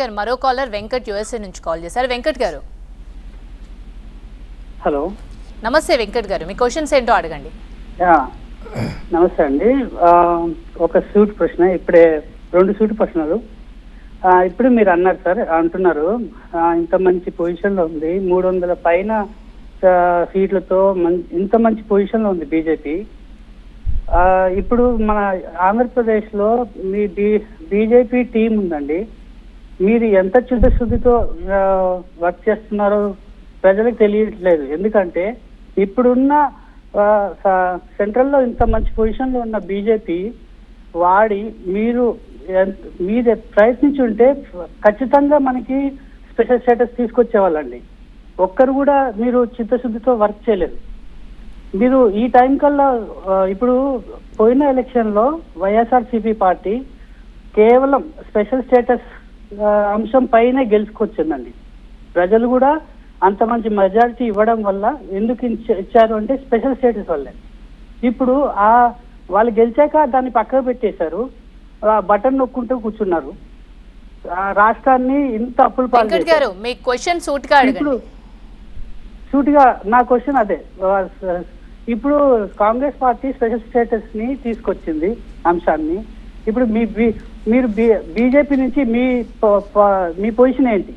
గారు, మరో caller Venkat USA నుంచి కాల్ చేశారు. వెంకట్ గారు. హలో. నమస్తే వెంకట్ గారు. మీ క్వశ్చన్స్ ఏంటో అడగండి. నమస్తే అండి. ఒక సూట్ ప్రశ్న ఇప్పుడే రెండు సూట్ ప్రశ్నలు. ఇప్పుడు మీరు అన్నారు సార్ అంటున్నారు. ఇంత మంచి పొజిషన్లో ఉంది. మూడు వందల పైన సీట్లతో ఇంత మంచి పొజిషన్లో ఉంది బీజేపీ. ఇప్పుడు మన ఆంధ్రప్రదేశ్లో మీ బీ బీజేపీ టీం ఉందండి. మీరు ఎంత చిత్తశుద్ధితో వర్క్ చేస్తున్నారో ప్రజలకు తెలియట్లేదు. ఎందుకంటే ఇప్పుడున్న సెంట్రల్లో ఇంత మంచి పొజిషన్లో ఉన్న బీజేపీ వాడి మీరు ఎంత- మీరు ప్రయత్నించి ఉంటే ఖచ్చితంగా మనకి స్పెషల్ స్టేటస్ తీసుకొచ్చేవాళ్ళండి. ఒక్కరు కూడా మీరు చిత్తశుద్ధితో వర్క్ చేయలేదు. మీరు ఈ టైం కల్లా ఇప్పుడు పోయిన ఎలక్షన్లో వైఎస్ఆర్సీపీ పార్టీ కేవలం స్పెషల్ స్టేటస్ అంశం పైనే గెలుచుకొచ్చిందండి ప్రజలు కూడా అంత మంచి మెజారిటీ ఇవ్వడం వల్ల ఎందుకు ఇచ్చ- ఇచ్చారు అంటే స్పెషల్ స్టేటస్ వల్లే. ఇప్పుడు ఆ వాళ్ళు గెలిచాక దాన్ని పక్కకు పెట్టేశారు. ఆ బటన్ నొక్కుంటూ కూర్చున్నారు. ఆ రాష్ట్రాన్ని ఇంత అప్పులు పాలు మీ క్వశ్చన్ ఇప్పుడు సూటిగా నా క్వశ్చన్ అదే. ఇప్పుడు కాంగ్రెస్ పార్టీ స్పెషల్ స్టేటస్ని తీసుకొచ్చింది అంశాన్ని. ఇప్పుడు మీ బి- మీరు బీజేపీ నుంచి మీ మీ పొజిషన్ ఏంటి?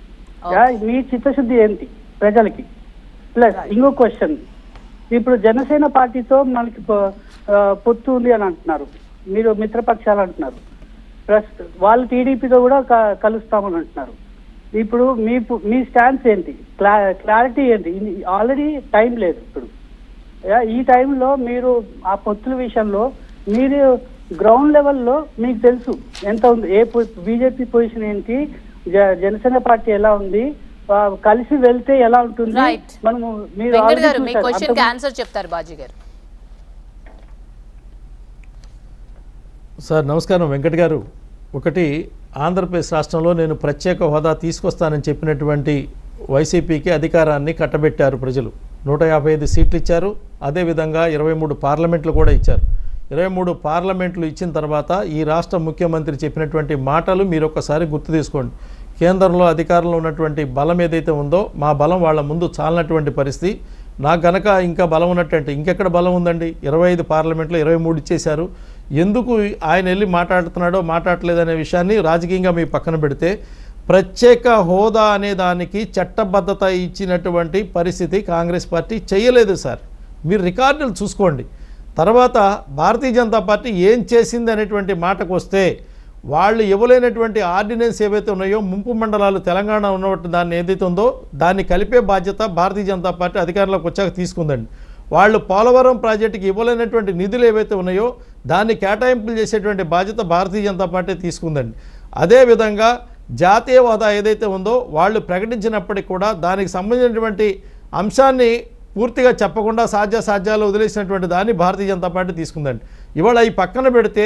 యా, మీ చిత్తశుద్ధి ఏంటి ప్రజలకి? ప్లస్ ఇంకో క్వశ్చన్ ఇప్పుడు జనసేన పార్టీతో మనకి పొత్తు ఉంది అని అంటున్నారు. మీరు మిత్రపక్షాలు అంటున్నారు. ప్లస్ వాళ్ళు టీడీపీతో కూడా కలుస్తామని అంటున్నారు. ఇప్పుడు మీ మీ స్టాన్స్ ఏంటి? క్లా క్లారిటీ ఏంటి? ఆల్రెడీ టైం లేదు ఇప్పుడు. యా, ఈ టైంలో మీరు ఆ పొత్తుల విషయంలో మీరు గ్రౌండ్ లెవెల్లో మీకు తెలుసు ఎంత ఉంది. ఏ బీజేపీ పొజిషన్ ఏంటి జనసేన పార్టీ ఎలా ఉంది కలిసి వెళ్తే ఎలా ఉంటుంది. మనము మీరు ఆన్సర్ చెప్తారు బాజీ గారు. సార్ నమస్కారం. వెంకట్ గారు ఒకటి ఆంధ్రప్రదేశ్ రాష్ట్రంలో నేను ప్రత్యేక హోదా తీసుకొస్తానని చెప్పినటువంటి వైసీపీకి అధికారాన్ని కట్టబెట్టారు ప్రజలు. నూట యాభై ఐదు సీట్లు ఇచ్చారు. అదేవిధంగా ఇరవై మూడు పార్లమెంట్లు కూడా ఇచ్చారు. ఇరవై మూడు పార్లమెంట్లు ఇచ్చిన తర్వాత ఈ రాష్ట్ర ముఖ్యమంత్రి చెప్పినటువంటి మాటలు మీరు ఒక్కసారి గుర్తు తీసుకోండి. కేంద్రంలో అధికారంలో ఉన్నటువంటి బలం ఏదైతే ఉందో మా బలం వాళ్ళ ముందు చాలినటువంటి పరిస్థితి. నాకు గనక ఇంకా బలం ఉన్నట్టంటే ఇంకెక్కడ బలం ఉందండి? ఇరవై ఐదు పార్లమెంట్లో ఇరవై మూడు ఇచ్చేశారు. ఎందుకు ఆయన వెళ్ళి మాట్లాడుతున్నాడో మాట్లాడలేదనే విషయాన్ని రాజకీయంగా మీ పక్కన పెడితే ప్రత్యేక హోదా అనే దానికి చట్టబద్ధత ఇచ్చినటువంటి పరిస్థితి కాంగ్రెస్ పార్టీ చేయలేదు సార్. మీరు రికార్డులు చూసుకోండి. తర్వాత భారతీయ జనతా పార్టీ ఏం చేసింది అనేటువంటి మాటకు వస్తే వాళ్ళు ఇవ్వలేనటువంటి ఆర్డినెన్స్ ఏవైతే ఉన్నాయో ముంపు మండలాలు తెలంగాణ ఉన్నటువంటి దాన్ని ఏదైతే ఉందో దాన్ని కలిపే బాధ్యత భారతీయ జనతా పార్టీ అధికారంలోకి వచ్చాక తీసుకుందండి. వాళ్ళు పోలవరం ప్రాజెక్టుకి ఇవ్వలేనటువంటి నిధులు ఏవైతే ఉన్నాయో దాన్ని కేటాయింపులు చేసేటువంటి బాధ్యత భారతీయ జనతా పార్టీ తీసుకుందండి. అదేవిధంగా జాతీయ హోదా ఏదైతే ఉందో వాళ్ళు ప్రకటించినప్పటికీ కూడా దానికి సంబంధించినటువంటి అంశాన్ని పూర్తిగా చెప్పకుండా సాధ్యాసాధ్యాలు వదిలేసినటువంటి దాన్ని భారతీయ జనతా పార్టీ తీసుకుందండి. ఇవాళ ఈ పక్కన పెడితే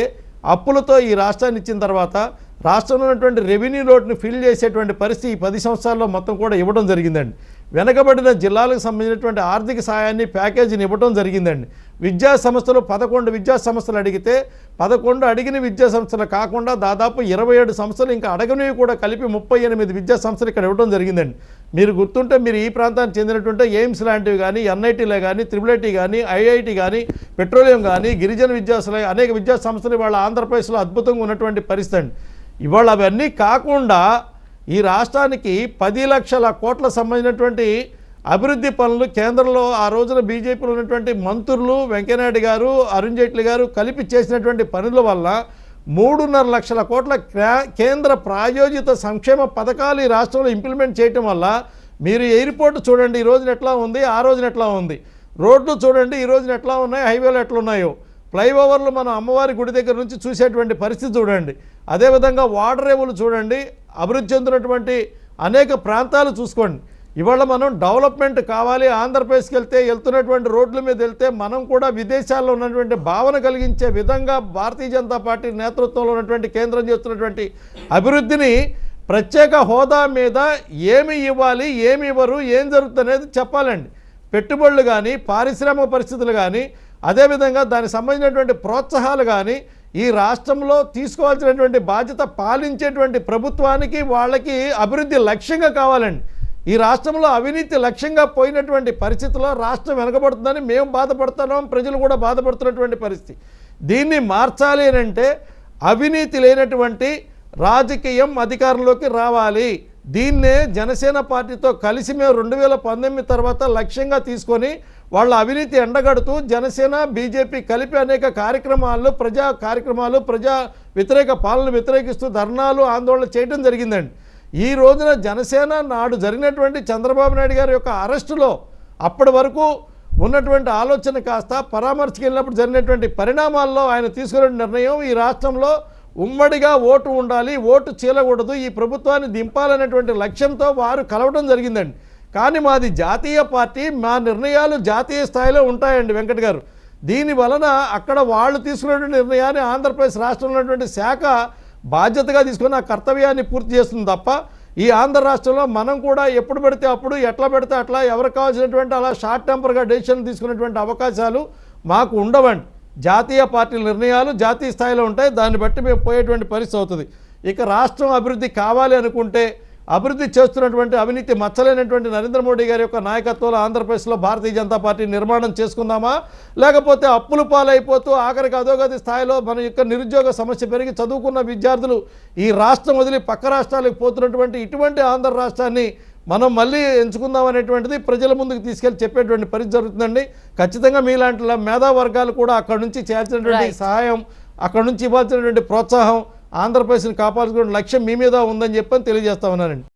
అప్పులతో ఈ రాష్ట్రాన్ని ఇచ్చిన తర్వాత రాష్ట్రంలో ఉన్నటువంటి రెవెన్యూ లోటును ఫిల్ చేసేటువంటి పరిస్థితి ఈ పది సంవత్సరాల్లో మొత్తం కూడా ఇవ్వడం జరిగిందండి. వెనకబడిన జిల్లాలకు సంబంధించినటువంటి ఆర్థిక సాయాన్ని ప్యాకేజీని ఇవ్వడం జరిగిందండి. విద్యా సంస్థలు పదకొండు విద్యా సంస్థలు అడిగితే పదకొండు అడిగిన విద్యా సంస్థలు కాకుండా దాదాపు ఇరవై ఏడు సంస్థలు ఇంకా అడగనివి కూడా కలిపి ముప్పై ఎనిమిది విద్యా సంస్థలు ఇక్కడ ఇవ్వడం జరిగిందండి. మీరు గుర్తుంటే మీరు ఈ ప్రాంతానికి చెందినటువంటి ఎయిమ్స్ లాంటివి కానీ ఎన్ఐటీలే కానీ త్రిబుల్ ఐటీ కానీ ఐఐటి కానీ పెట్రోలియం కానీ గిరిజన విద్యాసంస్థలు అనేక విద్యా సంస్థలు ఇవాళ ఆంధ్రప్రదేశ్లో అద్భుతంగా ఉన్నటువంటి పరిస్థితి అండి. ఇవాళ అవన్నీ కాకుండా ఈ రాష్ట్రానికి పది లక్షల కోట్ల సంబంధించినటువంటి అభివృద్ధి పనులు కేంద్రంలో ఆ రోజున బీజేపీలో ఉన్నటువంటి మంత్రులు వెంకయ్యనాయుడు గారు అరుణ్ జైట్లీ గారు కలిపి చేసినటువంటి పనుల వల్ల మూడున్నర లక్షల కోట్ల క్రా- కేంద్ర ప్రాయోజిత సంక్షేమ పథకాలు ఈ రాష్ట్రంలో ఇంప్లిమెంట్ చేయటం వల్ల మీరు ఎయిర్పోర్ట్ చూడండి ఈ రోజున ఎట్లా ఉంది ఆ రోజున ఎట్లా ఉంది. రోడ్లు చూడండి ఈ రోజున ఎట్లా ఉన్నాయి హైవేలు ఎట్లా ఉన్నాయో ఫ్లైఓవర్లు మన అమ్మవారి గుడి దగ్గర నుంచి చూసేటువంటి పరిస్థితి చూడండి. అదేవిధంగా వాటర్ రేవులు చూడండి అభివృద్ధి చెందినటువంటి అనేక ప్రాంతాలు చూసుకోండి. ఇవాళ మనం డెవలప్మెంట్ కావాలి ఆంధ్రప్రదేశ్కి వెళ్తే వెళ్తున్నటువంటి రోడ్ల మీద వెళ్తే మనం కూడా విదేశాల్లో ఉన్నటువంటి భావన కలిగించే విధంగా భారతీయ జనతా పార్టీ నేతృత్వంలో ఉన్నటువంటి కేంద్రం చేస్తున్నటువంటి అభివృద్ధిని ప్రత్యేక హోదా మీద ఏమి ఇవ్వాలి ఏమి ఇవ్వరు ఏం జరుగుతుంది అనేది చెప్పాలండి. పెట్టుబడులు కానీ పారిశ్రామిక పరిస్థితులు కానీ అదేవిధంగా దానికి సంబంధించినటువంటి ప్రోత్సాహాలు కానీ ఈ రాష్ట్రంలో తీసుకోవాల్సినటువంటి బాధ్యత పాలించేటువంటి ప్రభుత్వానికి వాళ్ళకి అభివృద్ధి లక్ష్యంగా కావాలండి. ఈ రాష్ట్రంలో అవినీతి లక్ష్యంగా పోయినటువంటి పరిస్థితిలో రాష్ట్రం వెనకబడుతుందని మేము బాధపడుతున్నాం ప్రజలు కూడా బాధపడుతున్నటువంటి పరిస్థితి. దీన్ని మార్చాలి అంటే అవినీతి లేనటువంటి రాజకీయం అధికారంలోకి రావాలి. దీన్నే జనసేన పార్టీతో కలిసి మేము రెండు వేల పంతొమ్మిది తర్వాత లక్ష్యంగా తీసుకొని వాళ్ళ అవినీతి ఎండగడుతూ జనసేన బీజేపీ కలిపి అనేక కార్యక్రమాలు ప్రజా కార్యక్రమాలు ప్రజా వ్యతిరేక పాలన వ్యతిరేకిస్తూ ధర్నాలు ఆందోళన చేయడం జరిగిందండి. ఈ రోజున జనసేన నాడు జరిగినటువంటి చంద్రబాబు నాయుడు గారి యొక్క అరెస్టులో అప్పటి వరకు ఉన్నటువంటి ఆలోచన కాస్త పరామర్శకు వెళ్ళినప్పుడు జరిగినటువంటి పరిణామాల్లో ఆయన తీసుకున్న నిర్ణయం ఈ రాష్ట్రంలో ఉమ్మడిగా ఓటు ఉండాలి ఓటు చీలకూడదు ఈ ప్రభుత్వాన్ని దింపాలనేటువంటి లక్ష్యంతో వారు కలవడం జరిగిందండి. కానీ మాది జాతీయ పార్టీ మా నిర్ణయాలు జాతీయ స్థాయిలో ఉంటాయండి వెంకట్ గారు. దీని వలన అక్కడ వాళ్ళు తీసుకున్నటువంటి నిర్ణయాన్ని ఆంధ్రప్రదేశ్ రాష్ట్రంలో ఉన్నటువంటి శాఖ బాధ్యతగా తీసుకుని ఆ కర్తవ్యాన్ని పూర్తి చేస్తుంది తప్ప ఈ ఆంధ్ర రాష్ట్రంలో మనం కూడా ఎప్పుడు పెడితే అప్పుడు ఎట్లా పెడితే అట్లా ఎవరికి కావాల్సినటువంటి అలా షార్ట్ టెంపర్గా డెసిషన్ తీసుకునేటువంటి అవకాశాలు మాకు ఉండవండి. జాతీయ పార్టీల నిర్ణయాలు జాతీయ స్థాయిలో ఉంటాయి. దాన్ని బట్టి మేము పోయేటువంటి పరిస్థితి అవుతుంది. ఇక రాష్ట్రం అభివృద్ధి కావాలి అనుకుంటే అభివృద్ధి చేస్తున్నటువంటి అవినీతి మచ్చలేనటువంటి నరేంద్ర మోడీ గారి యొక్క నాయకత్వంలో ఆంధ్రప్రదేశ్లో భారతీయ జనతా పార్టీ నిర్మాణం చేసుకుందామా లేకపోతే అప్పులు పాలైపోతూ ఆఖరికి అధోగతి స్థాయిలో మన యొక్క నిరుద్యోగ సమస్య పెరిగి చదువుకున్న విద్యార్థులు ఈ రాష్ట్రం వదిలి పక్క రాష్ట్రాలకు పోతున్నటువంటి ఇటువంటి ఆంధ్ర రాష్ట్రాన్ని మనం మళ్ళీ ఎంచుకుందాం అనేటువంటిది ప్రజల ముందుకు తీసుకెళ్ళి చెప్పేటువంటి పరిస్థితి జరుగుతుందండి ఖచ్చితంగా మీలాంటి ల- మేధా వర్గాలు కూడా అక్కడ నుంచి చేయాల్సినటువంటి. సహాయం అక్కడ నుంచి ఇవ్వాల్సినటువంటి ప్రోత్సాహం ఆంధ్రప్రదేశ్ని కాపాడుకునే లక్ష్యం మీ మీద ఉందని చెప్పని తెలియజేస్తా ఉన్నానండి.